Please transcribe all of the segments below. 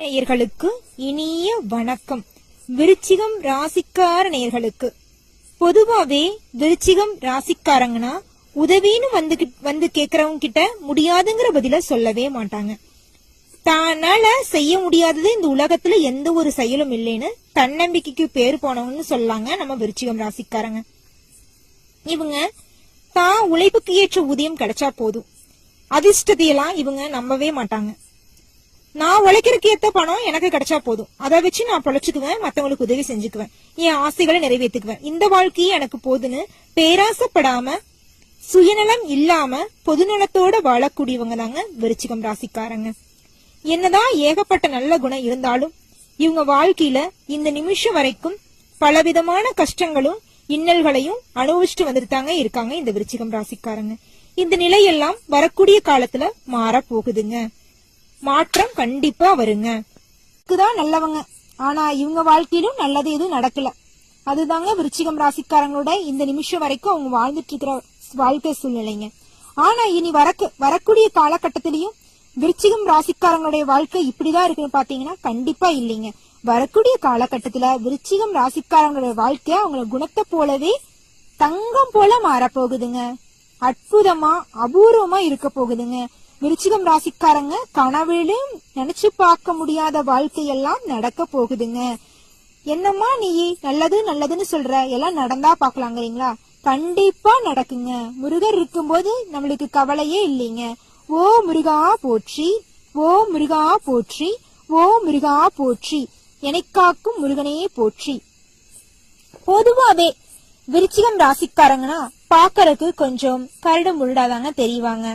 நேயர்களுக்கு இனிய வணக்கம். விருச்சிகம் ராசிக்கார நேயர்களுக்கு. பொதுவாவே விருச்சிகம் ராசிக்காரங்கன்னா உதவின்னு வந்து வந்து கேக்குறவங்க கிட்ட முடியாதுங்கிற பதில சொல்லவே மாட்டாங்க. தானால செய்ய முடியாதது இந்த உலகத்துல எந்த ஒரு செயலும் இல்லைன்னு தன்னம்பிக்கைக்கு பேர் போனவங்கன்னு சொல்லாங்க நம்ம விருச்சிகம் ராசிக்காரங்க. இவங்க தான் உழைப்புக்கு ஏற்ற ஊதியம் கிடைச்சா போதும். அதிர்ஷ்டத்தையெல்லாம் இவங்க நம்பவே மாட்டாங்க. நான் உழைக்கிறதுக்கு ஏத்த பணம் எனக்கு கிடைச்சா போதும். அதை வச்சு நான் பொழைச்சுக்குவேன் மத்தவங்களுக்கு உதவி செஞ்சுக்குவேன். என் ஆசைகளை நிறைவேற்றுக்குவேன். இந்த வாழ்க்கையே எனக்கு போதுன்னு பேராசப்படாம சுயநலம் இல்லாம பொதுநலத்தோட வாழக்கூடியவங்க தாங்க விருச்சிகம் ராசிக்காரங்க. என்னதான் ஏகப்பட்ட நல்ல குணம் இருந்தாலும் இவங்க வாழ்க்கையில இந்த நிமிஷம் வரைக்கும் பலவிதமான கஷ்டங்களும் இன்னல்களையும் அனுபவிச்சுட்டு வந்துருத்தாங்க இருக்காங்க இந்த விருச்சிகம் ராசிக்காரங்க. இந்த நிலையெல்லாம் வரக்கூடிய காலத்துல மாற போகுதுங்க மாற்றம் கண்டிப்பா வருங்க. தான் நல்லவங்க. ஆனா இவங்க வாழ்க்கையிலும் நல்லது எதுவும் நடக்கல. அதுதாங்க விருச்சிகம் ராசிக்காரங்களோட இந்த நிமிஷம் வரைக்கும் அவங்க வாழ்ந்துட்டு இருக்கிற வாழ்க்கை சூழ்நிலைங்க. ஆனா இனி வரக்கு வரக்கூடிய காலகட்டத்திலயும் விருச்சிகம் ராசிக்காரங்களுடைய வாழ்க்கை இப்படிதான் இருக்குன்னு பாத்தீங்கன்னா கண்டிப்பா இல்லைங்க. வரக்கூடிய காலகட்டத்துல விருச்சிகம் ராசிக்காரங்களுடைய வாழ்க்கை அவங்கள குணத்தை போலவே தங்கம் போல மாறப்போகுதுங்க. அற்புதமா அபூர்வமா இருக்க போகுதுங்க. விருச்சிகம் ராசிக்காரங்க கனவிலும் நினைச்சு பார்க்க முடியாத வாழ்க்கையெல்லாம் நடக்க போகுதுங்க. என்னம்மா நீ நல்லது நல்லதுன்னு சொல்ற? எல்லாம் நடந்தா பாக்கலாங்கிறீங்களா கண்டிப்பா நடக்குங்க. முருகர் இருக்கும்போது நம்மளுக்கு கவலையே இல்லைங்க. ஓ முருகா போற்றி ஓ முருகா போற்றி ஓ முருகா போற்றி எனக்காக்கும் முருகனே போற்றி. பொதுவாவே விருச்சிகம் ராசிக்காரங்கன்னா பாக்கறதுக்கு கொஞ்சம் கரடு முருடாதாங்க தெரிவாங்க.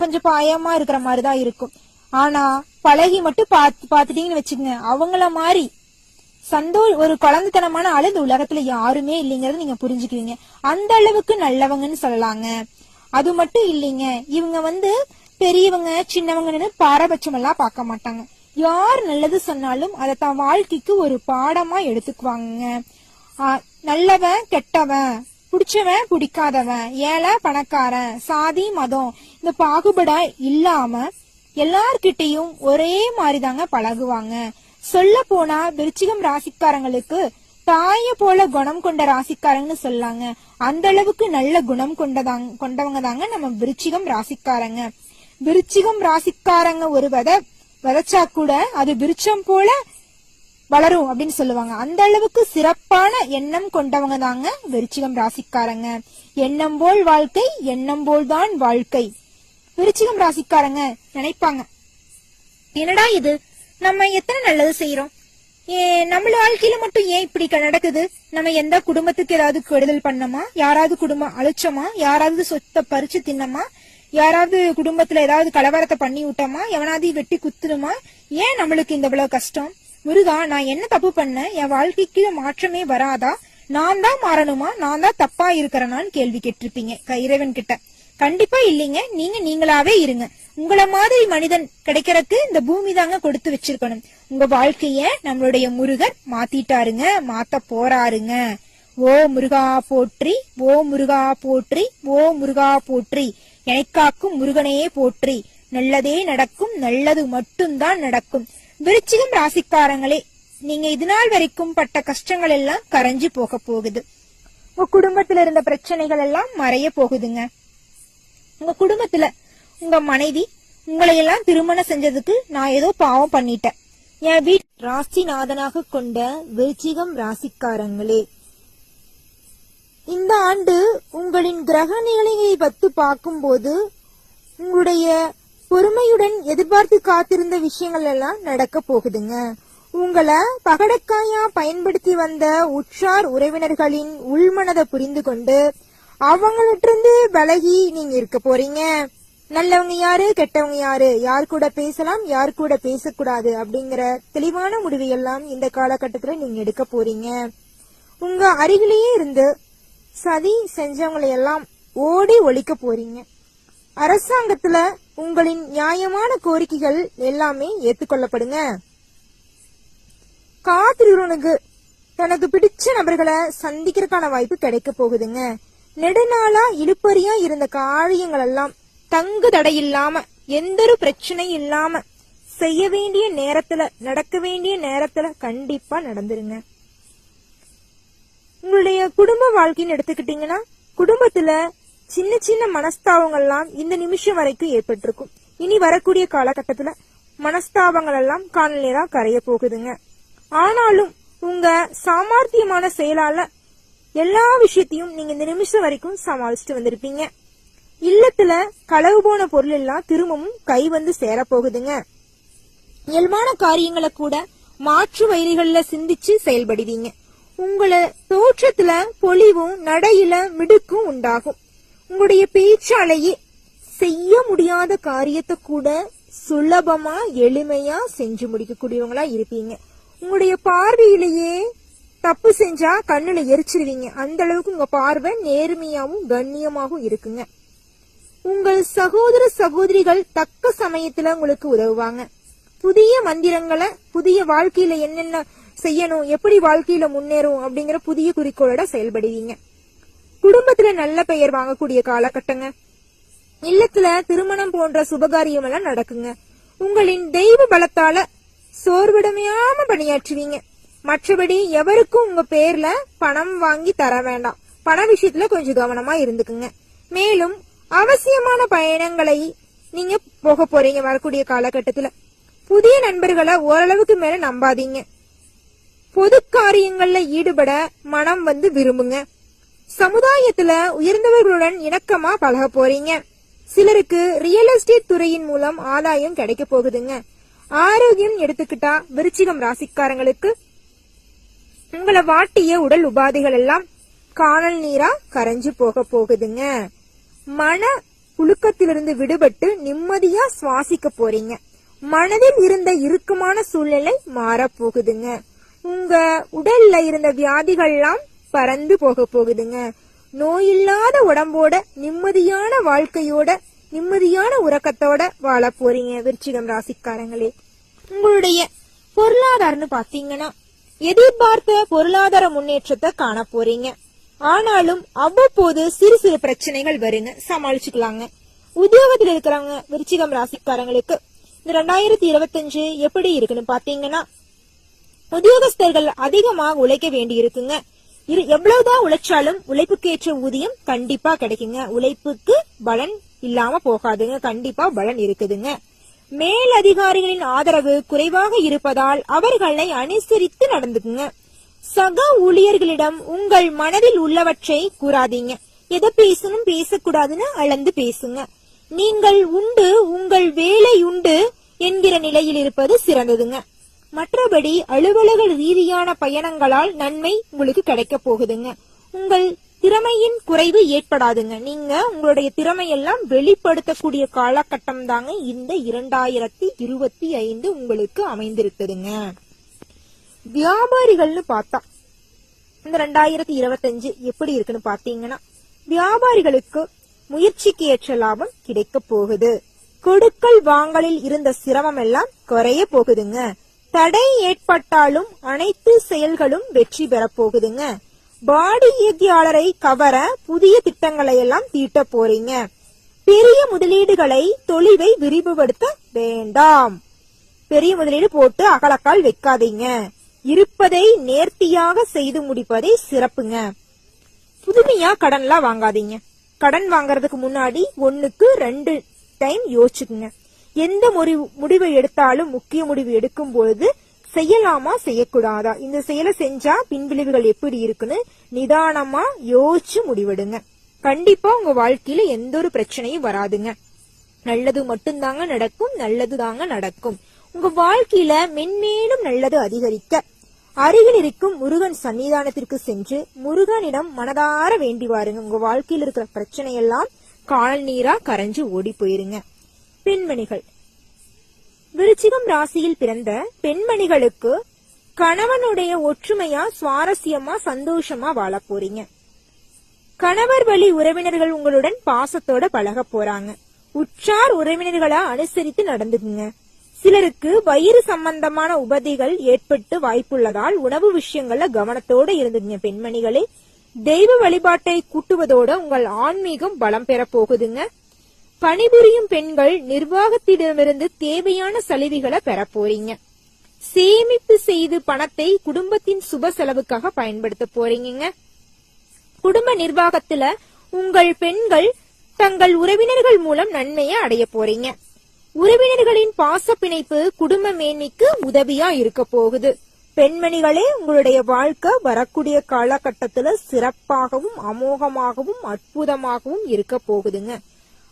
கொஞ்சம் பாயமா இருக்கிற மாதிரி தான் இருக்கும். ஆனா பழகி மட்டும் பாத்து பாத்துட்டீங்கன்னு வச்சுக்கோங்க. அவங்கள மாதிரி சந்தோ ஒரு குழந்தைத்தனமான ஆள் இந்த உலகத்துல யாருமே இல்லைங்கறத நீங்க புரிஞ்சுக்குவீங்க. அந்த அளவுக்கு நல்லவங்கன்னு சொல்லலாங்க. அது மட்டும் இல்லைங்க. இவங்க வந்து பெரியவங்க சின்னவங்கன்னு பாரபட்சம் எல்லாம் பார்க்க மாட்டாங்க. யார் நல்லது சொன்னாலும் அதை தான் வாழ்க்கைக்கு ஒரு பாடமா எடுத்துக்குவாங்க நல்லவன் கெட்டவன் பிடிச்சவன் பிடிக்காதவன் ஏழை பணக்காரன் சாதி மதம் இந்த பாகுபடா இல்லாம எல்லார்கிட்டயும் ஒரே மாதிரிதாங்க பழகுவாங்க. சொல்ல போனா விருச்சிகம் ராசிக்காரங்களுக்கு தாய போல குணம் கொண்ட ராசிக்காரங்கன்னு சொல்லாங்க. அந்த அளவுக்கு நல்ல குணம் கொண்டதாங்க கொண்டவங்க தாங்க நம்ம விருச்சிகம் ராசிக்காரங்க. விருச்சிகம் ராசிக்காரங்க ஒரு வித விதைச்சா கூட அது விருச்சம் போல வளரும் அப்படின்னு சொல்லுவாங்க. அந்த அளவுக்கு சிறப்பான எண்ணம் கொண்டவங்க தாங்க விருச்சிகம் ராசிக்காரங்க. எண்ணம் போல் வாழ்க்கை எண்ணம் போல் தான் வாழ்க்கை. விருச்சிகம் ராசிக்காரங்க நினைப்பாங்க. என்னடா இது? நம்ம எத்தனை நல்லது செய்யறோம் ஏ நம்மள வாழ்க்கையில மட்டும் ஏன் இப்படி நடக்குது? நம்ம எந்த குடும்பத்துக்கு ஏதாவது கெடுதல் பண்ணோமா? யாராவது குடும்பம் அழிச்சோமா? யாராவது சொத்தை பறிச்சு தின்னமா? யாராவது குடும்பத்துல ஏதாவது கலவரத்தை பண்ணி விட்டோமா? எவனாவது வெட்டி குத்துணுமா? ஏன் நம்மளுக்கு இந்த இவ்வளவு கஷ்டம்? முருகா நான் என்ன தப்பு பண்ணேன்? என் வாழ்க்கைக்கு மாற்றமே வராதா? நான் தான் மாறணுமா? நான் தான் தப்பா இருக்கிறனான்னு கேள்வி கேட்டிருப்பீங்க க- இறைவன் கிட்ட. கண்டிப்பா இல்லைங்க. நீங்க நீங்களாவே இருங்க. உங்கள மாதிரி மனிதன் கிடைக்கிறதுக்கு இந்த பூமி தாங்க கொடுத்து வச்சிருக்கணும். உங்க வாழ்க்கைய நம்மளுடைய முருகர் மாத்திட்டாருங்க மாத்த போறாருங்க. ஓ முருகா போற்றி ஓ முருகா போற்றி ஓ முருகா போற்றி. எனக்காக்கும் முருகனே போற்றி. நல்லதே நடக்கும் நல்லது மட்டும்தான் நடக்கும். விருச்சிகம் ராசிக்காரங்களே நீங்க இது நாள் வரைக்கும் பட்ட கஷ்டங்கள் எல்லாம் கரைஞ்சு போக போகுது. உங்க குடும்பத்துல இருந்த பிரச்சனைகள் எல்லாம் மறைய போகுதுங்க. உங்க குடும்பத்துல உங்க மனைவி உங்களையெல்லாம் திருமணம் செஞ்சதுக்கு நான் ஏதோ பாவம் பண்ணிட்டேன். என் வீட் ராசிநாதனாக கொண்ட விருச்சிகம் ராசிக்காரங்களே இந்த ஆண்டு உங்களின் கிரக நிலையை பத்து பார்க்கும்போது உங்களுடைய பொறுமையுடன் எதிர்பார்த்து காத்திருந்த விஷயங்கள் எல்லாம் நடக்க போகுதுங்க. உங்களை பகடக்காயா பயன்படுத்தி வந்த உற்றார் உறவினர்களின் உள்மனதை புரிந்து கொண்டு அவங்களிட்டிருந்து விலகி நீங்க இருக்க போறீங்க. நல்லவங்க யாரு கெட்டவங்க யாரு? யார் கூட பேசலாம் யார் கூட பேசக்கூடாது அப்படிங்கிற தெளிவான முடிவு எல்லாம் இந்த காலகட்டத்துல நீங்க எடுக்க போறீங்க. உங்க அருகிலேயே இருந்து சதி செஞ்சவங்களை எல்லாம் ஓடி ஒழிக்க போறீங்க. அரசாங்கத்துல உங்களின் நியாயமான கோரிக்கைகள் எல்லாமே ஏத்துக்கொள்ளப்படுங்க காத்திருவனுக்கு தனக்கு பிடிச்ச நபர்களை சந்திக்கிறதுக்கான வாய்ப்பு கிடைக்க போகுதுங்க. நெடுநாளா இழுப்பறியா இருந்த காரியங்கள் எல்லாம் தங்கு தடை இல்லாம எந்த ஒரு பிரச்சனையும் இல்லாம செய்ய வேண்டிய நேரத்துல நடக்க வேண்டிய நேரத்துல கண்டிப்பா நடந்துருங்க. உங்களுடைய குடும்ப வாழ்க்கைன்னு எடுத்துக்கிட்டீங்கன்னா குடும்பத்துல சின்ன சின்ன மனஸ்தாபங்கள்லாம் இந்த நிமிஷம் வரைக்கும் ஏற்பட்டிருக்கும். இனி வரக்கூடிய காலகட்டத்துல மனஸ்தாபங்கள் எல்லாம் காணல் கரைய போகுதுங்க. ஆனாலும் உங்க சாமர்த்தியமான செயலால எல்லா விஷயத்தையும் நீங்க இந்த நிமிஷம் வரைக்கும் சமாளிச்சுட்டு வந்திருப்பீங்க. இல்லத்துல களவு போன பொருள் எல்லாம் திரும்பவும் கை வந்து சேரப்போகுதுங்க இயல்பான காரியங்களை கூட மாற்று வயிறுகள்ல சிந்திச்சு செயல்படுவீங்க. உங்களை தோற்றத்துல பொலிவும் நடையில மிடுக்கும் உண்டாகும். உங்களுடைய பேச்சாலேயே செய்ய முடியாத காரியத்தை கூட சுலபமா எளிமையா செஞ்சு முடிக்கக்கூடியவங்களா இருப்பீங்க. உங்களுடைய பார்வையிலேயே தப்பு செஞ்சா கண்ணுல எரிச்சிருவீங்க. அந்த அளவுக்கு உங்க பார்வை நேர்மையாவும் கண்ணியமாகவும் இருக்குங்க. உங்கள் சகோதர சகோதரிகள் தக்க சமயத்துல உங்களுக்கு உதவுவாங்க. புதிய மந்திரங்களை புதிய வாழ்க்கையில என்னென்ன செய்யணும் எப்படி வாழ்க்கையில முன்னேறும் அப்படிங்கிற புதிய குறிக்கோளோட செயல்படுவீங்க. குடும்பத்துல நல்ல பெயர் வாங்கக்கூடிய காலகட்டங்க. இல்லத்துல திருமணம் போன்ற சுபகாரியம் எல்லாம் நடக்குங்க. உங்களின் தெய்வ பலத்தால சோர்விடமையாம பணியாற்றுவீங்க. மற்றபடி எவருக்கும் உங்க பேர்ல பணம் வாங்கி தர வேண்டாம். பண விஷயத்துல கொஞ்சம் கவனமா இருந்துக்குங்க. மேலும் அவசியமான பயணங்களை நீங்க போக போறீங்க வரக்கூடிய காலகட்டத்துல. புதிய நண்பர்களை ஓரளவுக்கு மேல நம்பாதீங்க. பொது காரியங்கள்ல ஈடுபட மனம் வந்து விரும்புங்க. சமுதாயத்துல உயர்ந்தவர்களுடன் இணக்கமா பழக போறீங்க. சிலருக்கு ரியல் எஸ்டேட் துறையின் மூலம் ஆதாயம் கிடைக்க போகுதுங்க. ஆரோக்கியம் எடுத்துக்கிட்டா விருச்சிகம் ராசிக்காரங்களுக்கு உங்களை வாட்டிய உடல் உபாதைகள் எல்லாம் காணல் நீரா கரைஞ்சு போக போகுதுங்க. மன புழுக்கத்திலிருந்து விடுபட்டு நிம்மதியா சுவாசிக்க போறீங்க. மனதில் இருந்த இறுக்கமான சூழ்நிலை மாறப் போகுதுங்க. உங்க உடல்ல இருந்த வியாதிகள்லாம் பறந்து போக போகுதுங்க. நோயில்லாத உடம்போட நிம்மதியான வாழ்க்கையோட நிம்மதியான உறக்கத்தோட வாழ போறீங்க விருச்சிகம் ராசிக்காரங்களே. உங்களுடைய பொருளாதாரம்னு பாத்தீங்கன்னா எதிர்பார்த்த பொருளாதார முன்னேற்றத்தை காண போறீங்க. ஆனாலும் அவ்வப்போது சிறு சிறு பிரச்சனைகள் வருங்க சமாளிச்சுக்கலாங்க. உத்தியோகத்தில் இருக்கிறவங்க விருச்சிகம் ராசிக்காரங்களுக்கு இந்த ரெண்டாயிரத்தி இருபத்தஞ்சு எப்படி இருக்குன்னு பாத்தீங்கன்னா உத்தியோகஸ்தர்கள் அதிகமாக உழைக்க வேண்டி இருக்குங்க இது எவ்வளவுதான் உழைச்சாலும் உழைப்புக்கு ஏற்ற ஊதியம் கண்டிப்பா கிடைக்குங்க. உழைப்புக்கு பலன் இல்லாம போகாதுங்க. கண்டிப்பா பலன் இருக்குதுங்க. மேல் அதிகாரிகளின் ஆதரவு குறைவாக இருப்பதால் அவர்களை அனுசரித்து நடந்துக்குங்க. சக ஊழியர்களிடம் உங்கள் மனதில் உள்ளவற்றை கூறாதீங்க. எதை பேசணும் பேசக்கூடாதுன்னு அளந்து பேசுங்க. நீங்கள் உண்டு உங்கள் வேலை உண்டு என்கிற நிலையில் இருப்பது சிறந்ததுங்க. மற்றபடி அலுவலக ரீதியான பயணங்களால் நன்மை உங்களுக்கு கிடைக்க போகுதுங்க. உங்கள் திறமையின் குறைவு ஏற்படாதுங்க. நீங்க உங்களுடைய திறமையெல்லாம் வெளிப்படுத்தக்கூடிய காலகட்டம் தாங்க இந்த இரண்டாயிரத்தி இருபத்தி ஐந்து உங்களுக்கு அமைந்திருக்குதுங்க. வியாபாரிகள்னு பார்த்தா இந்த ரெண்டாயிரத்தி இருபத்தஞ்சு எப்படி இருக்குன்னு பாத்தீங்கன்னா வியாபாரிகளுக்கு முயற்சிக்கு ஏற்ற லாபம் கிடைக்க போகுது. கொடுக்கல் வாங்கலில் இருந்த சிரமம் எல்லாம் குறைய போகுதுங்க. தடை ஏற்பட்டாலும் அனைத்து செயல்களும் வெற்றி பெற போகுதுங்க. வாடிக்கையாளரை கவர புதிய திட்டங்களை எல்லாம் தீட்ட போறீங்க. பெரிய முதலீடுகளை தொழிலை விரிவுபடுத்த வேண்டாம். பெரிய முதலீடு போட்டு அகலக்கால் வைக்காதீங்க. இருப்பதை நேர்த்தியாக செய்து முடிப்பதே சிறப்புங்க. புதுமையா கடன்லாம் வாங்காதீங்க. கடன் வாங்குறதுக்கு முன்னாடி ஒன்னுக்கு ரெண்டு டைம் யோசிச்சுக்குங்க. எந்த முடிவு முடிவு எடுத்தாலும் முக்கிய முடிவு எடுக்கும் பொழுது செய்யலாமா செய்யக்கூடாதா? இந்த செயலை செஞ்சா பின்விளைவுகள் எப்படி இருக்குன்னு நிதானமா யோசிச்சு முடிவெடுங்க. கண்டிப்பா உங்க வாழ்க்கையில எந்த ஒரு பிரச்சனையும் வராதுங்க. நல்லது மட்டும்தாங்க நடக்கும் நல்லது தாங்க நடக்கும். உங்க வாழ்க்கையில மென்மேலும் நல்லது அதிகரிக்க. அருகில் இருக்கும் முருகன் சன்னிதானத்திற்கு சென்று முருகனிடம் மனதார வேண்டி வாருங்க. உங்க வாழ்க்கையில் இருக்கிற பிரச்சனையெல்லாம் கால் நீரா கரைஞ்சு ஓடி போயிருங்க. பெண்மணிகள். விருச்சிகம் ராசியில் பிறந்த பெண்மணிகளுக்கு கணவனுடைய ஒற்றுமையா சுவாரஸ்யமா சந்தோஷமா வாழ போறீங்க. கணவர் வழி உறவினர்கள் உங்களுடன் பாசத்தோட பழக போறாங்க. உற்றார் உறவினர்களா அனுசரித்து நடந்துக்குங்க. சிலருக்கு வயிறு சம்பந்தமான உபதிகள் ஏற்பட்டு வாய்ப்புள்ளதால் உணவு விஷயங்கள்ல கவனத்தோட இருந்துங்க பெண்மணிகளே. தெய்வ வழிபாட்டை கூட்டுவதோட உங்கள் ஆன்மீகம் பலம் பெற போகுதுங்க. பணிபுரியும் பெண்கள் நிர்வாகத்திடமிருந்து தேவையான சலுகைகளை பெற போறீங்க. சேமிப்பு செய்து பணத்தை குடும்பத்தின் சுப செலவுக்காக பயன்படுத்த போறீங்க குடும்ப நிர்வாகத்துல உங்கள் பெண்கள் தங்கள் உறவினர்கள் மூலம் நன்மையை அடைய போறீங்க. உறவினர்களின் பாச பிணைப்பு குடும்ப மேன்மைக்கு உதவியா இருக்க போகுது. பெண்மணிகளே உங்களுடைய வாழ்க்கை வரக்கூடிய காலகட்டத்துல சிறப்பாகவும் அமோகமாகவும் அற்புதமாகவும் இருக்க போகுதுங்க.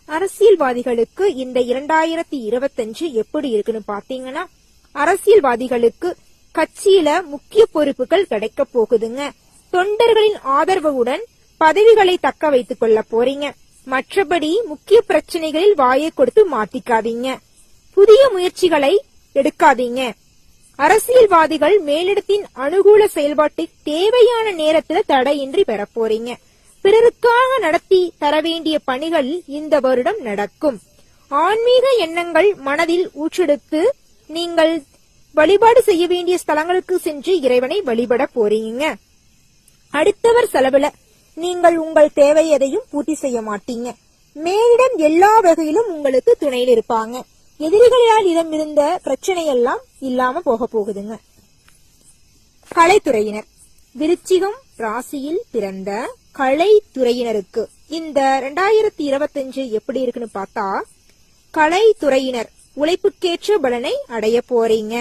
அரசியல்வாதிகளுக்கு இந்த இரண்டாயிரத்தி இருபத்தஞ்சு எப்படி இருக்குன்னு பாத்தீங்கன்னா அரசியல்வாதிகளுக்கு கட்சியில முக்கிய பொறுப்புகள் கிடைக்க போகுதுங்க. தொண்டர்களின் ஆதரவுடன் பதவிகளை தக்க வைத்துக் கொள்ள போறீங்க. மற்றபடி முக்கிய பிரச்சனைகளில் வாயை கொடுத்து மாட்டிக்காதீங்க. புதிய முயற்சிகளை எடுக்காதீங்க. அரசியல்வாதிகள் மேலிடத்தின் அனுகூல செயல்பாட்டை தேவையான நேரத்துல தடையின்றி பெற போறீங்க. பிறருக்காக நடத்தி தர வேண்டிய பணிகள் இந்த வருடம் நடக்கும். ஆன்மீக எண்ணங்கள் மனதில் ஊற்றெடுத்து நீங்கள் வழிபாடு செய்ய வேண்டிய ஸ்தலங்களுக்கு சென்று இறைவனை வழிபட போறீங்க. அடுத்தவர் செலவுல நீங்கள் உங்கள் தேவை எதையும் பூர்த்தி செய்ய மாட்டீங்க. மேலிடம் எல்லா வகையிலும் உங்களுக்கு துணையில் இருப்பாங்க. எதிரிகளால் இடம் இருந்த பிரச்சனை எல்லாம் இல்லாம போக போகுதுங்க. கலைத்துறையினர். விருச்சிகம் ராசியில் பிறந்த கலைத்துறையினருக்கு இந்த ரெண்டாயிரத்தி இருபத்தஞ்சு எப்படி இருக்குன்னு பார்த்தா கலைத்துறையினர் உழைப்புக்கேற்ற பலனை அடைய போறீங்க.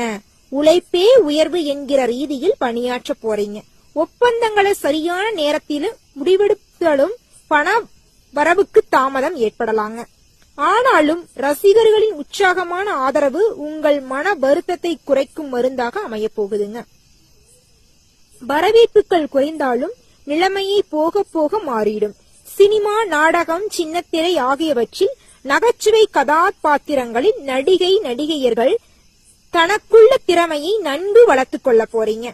உழைப்பே உயர்வு என்கிற ரீதியில் பணியாற்ற போறீங்க. ஒப்பந்தங்களை சரியான நேரத்தில் முடிவெடுத்தலும் பண வரவுக்கு தாமதம் ஏற்படலாங்க. ஆனாலும் ரசிகர்களின் உற்சாகமான ஆதரவு உங்கள் மன வருத்தத்தை குறைக்கும் மருந்தாக அமைய போகுதுங்க. வரவேற்புகள் குறைந்தாலும் நிலைமையை போக போக மாறிடும். சினிமா நாடகம் சின்னத்திரை ஆகியவற்றில் நகைச்சுவை கதாபாத்திரங்களில் நடிகை நடிகையர்கள் தனக்குள்ள திறமையை நன்கு வளர்த்துக் கொள்ள போறீங்க.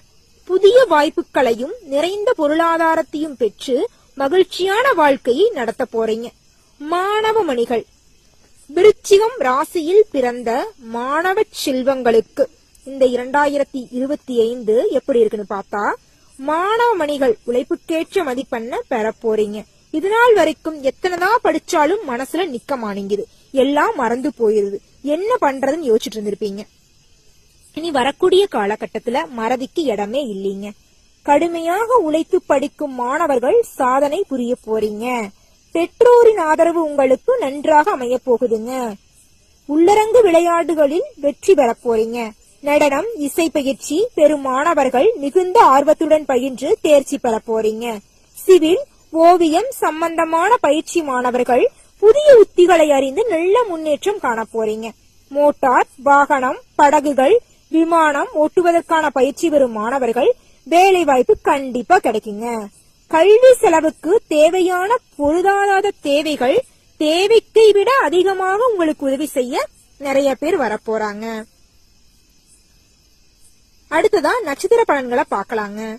புதிய வாய்ப்புகளையும் நிறைந்த பொருளாதாரத்தையும் பெற்று மகிழ்ச்சியான வாழ்க்கையை நடத்த போறீங்க. மாணவ மணிகள். விருச்சிகம் ராசியில் பிறந்த மாணவ செல்வங்களுக்கு இந்த இரண்டாயிரத்தி இருபத்தி ஐந்து எப்படி இருக்குன்னு பார்த்தா மாணவ மணிகள் உழைப்புக்கேற்ற மதிப்பெண்ண பெற போறீங்க. இதனால் வரைக்கும் எத்தனைதான் படிச்சாலும் மனசுல நிக்க மாணிங்குது. எல்லாம் மறந்து போயிருது. என்ன பண்றதுன்னு யோசிச்சுட்டு இருந்திருப்பீங்க. இனி வரக்கூடிய காலகட்டத்துல மறதிக்கு இடமே இல்லைங்க. கடுமையாக உழைத்து படிக்கும் மாணவர்கள் சாதனை புரிய போறீங்க. பெற்றோரின் ஆதரவு உங்களுக்கு நன்றாக அமைய போகுதுங்க. உள்ளரங்கு விளையாட்டுகளில் வெற்றி பெற போறீங்க. நடனம் இசை பயிற்சி பெறும் மாணவர்கள் மிகுந்த ஆர்வத்துடன் பயின்று தேர்ச்சி பெற போறீங்க. சிவில் ஓவியம் சம்பந்தமான பயிற்சி மாணவர்கள் புதிய உத்திகளை அறிந்து நல்ல முன்னேற்றம் காண போறீங்க. மோட்டார் வாகனம் படகுகள் விமானம் ஓட்டுவதற்கான பயிற்சி பெறும் மாணவர்கள் வேலை வாய்ப்பு கண்டிப்பா கிடைக்குங்க. கல்வி செலவுக்கு தேவையான பொருளாதார தேவைகள் தேவைக்கை விட அதிகமாக உங்களுக்கு உதவி செய்ய நிறைய பேர் வரப்போறாங்க அடுத்ததா நட்சத்திர பலன்களை பார்க்கலாங்க.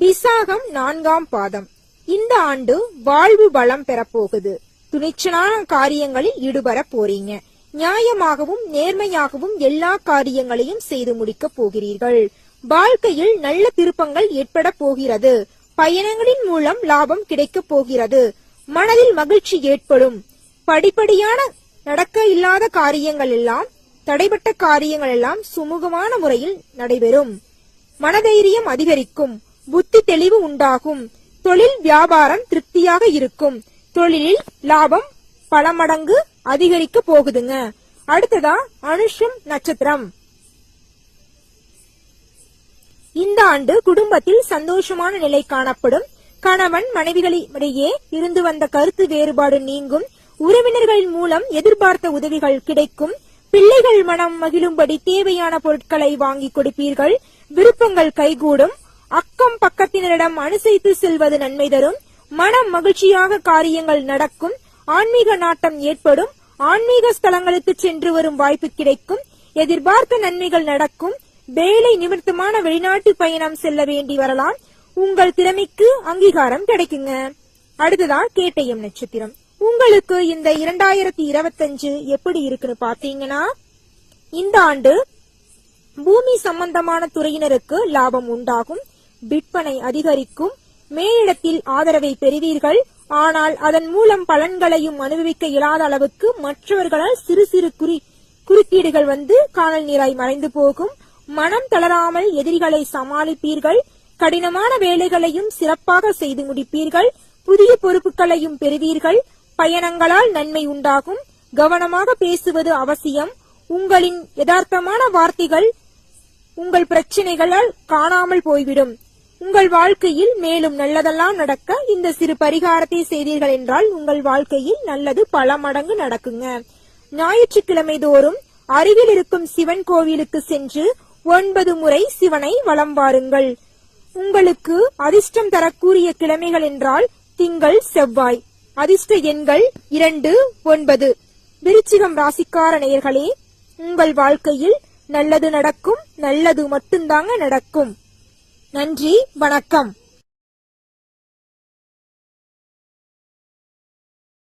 விசாகம் நான்காம் பாதம். இந்த ஆண்டு வாழ்வு பலம் பெறப்போகுது. துணிச்சலான காரியங்களில் ஈடுபட போறீங்க. நியாயமாகவும் நேர்மையாகவும் எல்லா காரியங்களையும் செய்து முடிக்க போகிறீர்கள். வாழ்க்கையில் நல்ல திருப்பங்கள் ஏற்பட போகிறது. பயணங்களின் மூலம் லாபம் கிடைக்கப் போகிறது. மனதில் மகிழ்ச்சி ஏற்படும். படிப்படியான நடக்க இல்லாத காரியங்கள் எல்லாம் தடைபட்ட காரியங்கள் எல்லாம் சுமூகமான முறையில் நடைபெறும். மனதைரியம் அதிகரிக்கும். புத்தி தெளிவு உண்டாகும். தொழில் வியாபாரம் திருப்தியாக இருக்கும். தொழிலில் லாபம் பல மடங்கு அதிகரிக்க போகுதுங்க. அடுத்ததா அனுஷம் நட்சத்திரம். இந்த ஆண்டு குடும்பத்தில் சந்தோஷமான நிலை காணப்படும். கணவன் மனைவிகளிடையே இருந்து வந்த கருத்து வேறுபாடு நீங்கும். உறவினர்களின் மூலம் எதிர்பார்த்த உதவிகள் கிடைக்கும். பிள்ளைகள் மனம் மகிழும்படி தேவையான பொருட்களை வாங்கி கொடுப்பீர்கள். விருப்பங்கள் கைகூடும். அக்கம் பக்கத்தினரிடம் அனுசரித்து செல்வது நன்மை தரும். மனம் மகிழ்ச்சியாக காரியங்கள் நடக்கும். ஆன்மீக நாட்டம் ஏற்படும். ஆன்மீக ஸ்தலங்களுக்கு சென்று வரும் வாய்ப்பு கிடைக்கும். எதிர்பார்த்த நன்மைகள் நடக்கும். வேலை நிமித்தமான வெளிநாட்டு பயணம் செல்ல வேண்டி வரலாம். உங்கள் திறமைக்கு அங்கீகாரம் கிடைக்குங்க. அடுத்ததா கேட்டயம் நட்சத்திரம். உங்களுக்கு இந்த இரண்டாயிரத்தி இருபத்தஞ்சு எப்படி இருக்குன்னு பாத்தீங்கன்னா இந்த ஆண்டு பூமி சம்பந்தமான துறையினருக்கு லாபம் உண்டாகும் விற்பனை அதிகரிக்கும் மேலிடத்தில் ஆதரவை பெறுவீர்கள். ஆனால் அதன் மூலம் பலன்களையும் அனுபவிக்க இயலாத அளவுக்கு மற்றவர்களால் சிறு சிறு குறி குறுக்கீடுகள் வந்து காணல் நீராய் மறைந்து போகும். மனம் தளராமல் எதிரிகளை சமாளிப்பீர்கள். கடினமான வேலைகளையும் சிறப்பாக செய்து முடிப்பீர்கள். புதிய பொறுப்புகளையும் பெறுவீர்கள். பயணங்களால் நன்மை உண்டாகும். கவனமாக பேசுவது அவசியம். உங்களின் யதார்த்தமான வார்த்தைகள் உங்கள் பிரச்சனைகளால் காணாமல் போய்விடும். உங்கள் வாழ்க்கையில் மேலும் நல்லதெல்லாம் நடக்க இந்த சிறு பரிகாரத்தை செய்தீர்கள் என்றால் உங்கள் வாழ்க்கையில் நல்லது பல மடங்கு நடக்குங்க. ஞாயிற்றுக்கிழமை தோறும் அருகில் இருக்கும் சிவன் கோவிலுக்கு சென்று ஒன்பது முறை சிவனை வலம் வாருங்கள். உங்களுக்கு அதிர்ஷ்டம் தரக்கூடிய கிழமைகள் என்றால் திங்கள் செவ்வாய். அதிர்ஷ்ட எண்கள் இரண்டு ஒன்பது. விருச்சிகம் ராசிக்கார நேயர்களே உங்கள் வாழ்க்கையில் நல்லது நடக்கும் நல்லது மட்டும்தாங்க நடக்கும். நன்றி வணக்கம்.